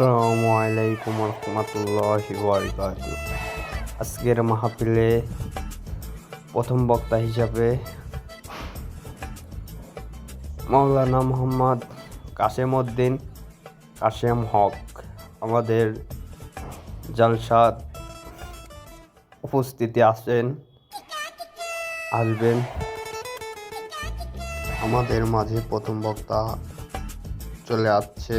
আসসালামু আলাইকুম রহমতুল্লাহ আজকের মাহফিলে প্রথম বক্তা হিসাবে মৌলানা মোহাম্মদ কাশেম উদ্দিন কাশেম হক আমাদের জালসাত উপস্থিতি আছেন আসবেন। আমাদের মাঝে প্রথম বক্তা চলে আসছে।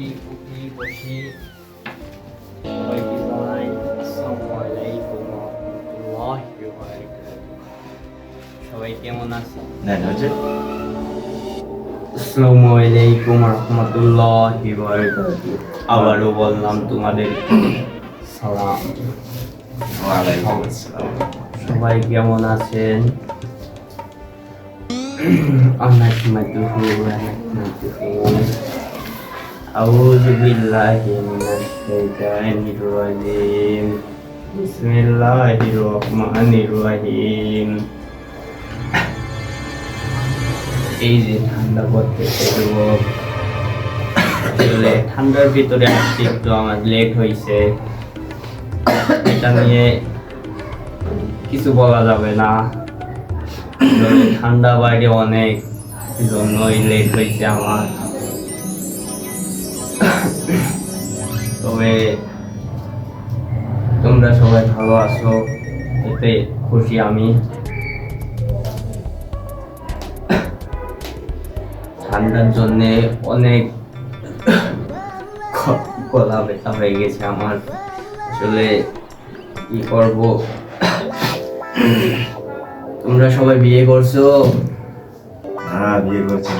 পাখি উঠি বসি সবাইকে জানাই আসসালামু আলাইকুম সবাই কেমন আছেন? আসসালামু আলাইকুম রহমতুল্লাহ আবারও বললাম তোমাদের সালাম। সবাই কেমন আছেন? অনেক মাধ্যম অনেক মাধ্যম أعوذ بالله من الشيطان الرجيم بسم الله الرحمن الرحيم এই যে ঠান্ডা পড়তেছে তো আসলে ঠান্ডার ভিতরে আসছি একটু আমার লেট হয়েছে এটা নিয়ে কিছু বলা যাবে না আসলে ঠান্ডা বাইরে অনেক জন্যই লেট হয়েছে আমার তবে তোমরা সবাই ভালো আছো এতে খুশি আমি। ঠান্ডার জন্যে অনেক গলা ব্যথা হয়ে গেছে আমার। আসলে কি করব? তোমরা সবাই বিয়ে করছ? হ্যাঁ বিয়ে করছি।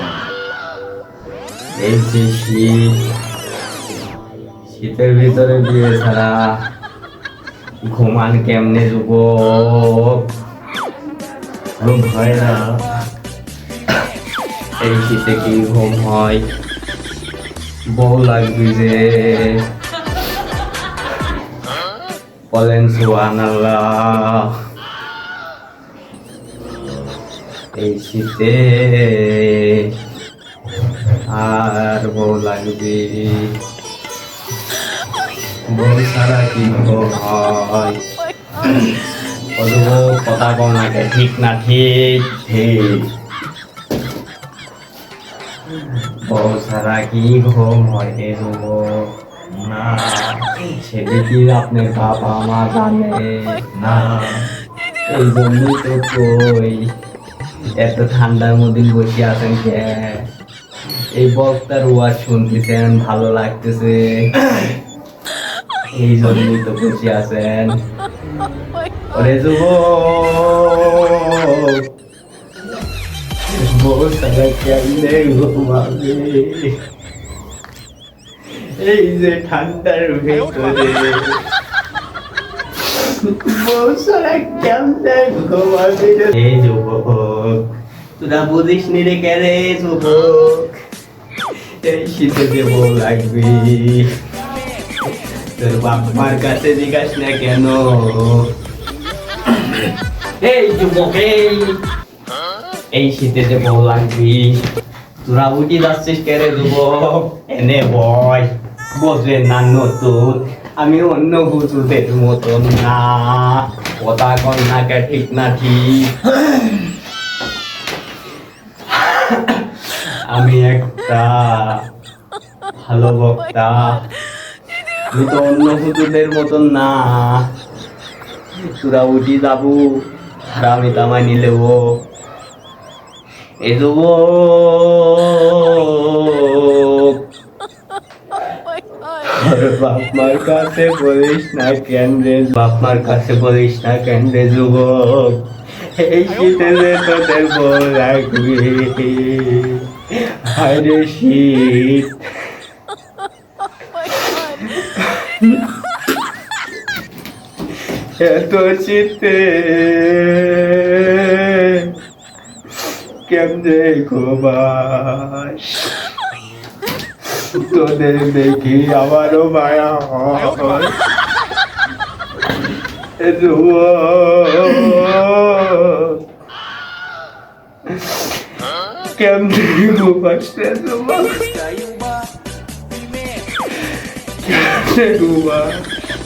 এই যে শীত শীতের ভিতরে বিয়ে ছাড়া ঘুমান কেমনে যুবক ঘুম হয় না। এই শীতে কি ঘুম হয়? বউ লাগবে যে। বলেন সুহান এই শীতে আর বউ লাগবে। বউ ছাড়া কি হয়। কথা কম নাকি ঠিক না ঠিক ঠিক। বউ ছাড়া কি ঘুম হয়? না। কি আপনার বাবা মা জানে? না। এই জন্যই তো কই, এত ঠান্ডার মধ্যে বসে আছেন এই বক্তার ওয়াজ শুনতেছেন, ভালো লাগতেছে। এই জন্যই তো বসে আছেন। ওরে ঘুমাবে এই যে ঠান্ডার ভেতরে। এই যুবক তোরা বুঝিস নি রে কে রে লাগবে। তোর বাপ মার কাছে জিজ্ঞাস না কেন? এই যুবক, এই। এই শীতে যে বউ লাগবি, তোরা উঠি যাচ্ছিস যুবক? এনে বয় বসে না নতুন, আমি অন্য গুজুদের মতন না। কথা কন না কে ঠিক না ঠিক? আমি একটা ভালো বক্তা। আমি তো অন্য মতন না। উঠি যাব আর আমি তামাই যুবক। আর বাপ কাছে বলিস না কেন রে বাপ মার কাছে বলিস না কেন রে যুবক? এই শীতে যে তোদের লাগবে আরে শীত। এত শীতে কেমনে ঘুমাস? তোদের দেখি আমারও মায়া হয়। কেমনে ঘুমাস রে যুবক কেমনে ঘুমাস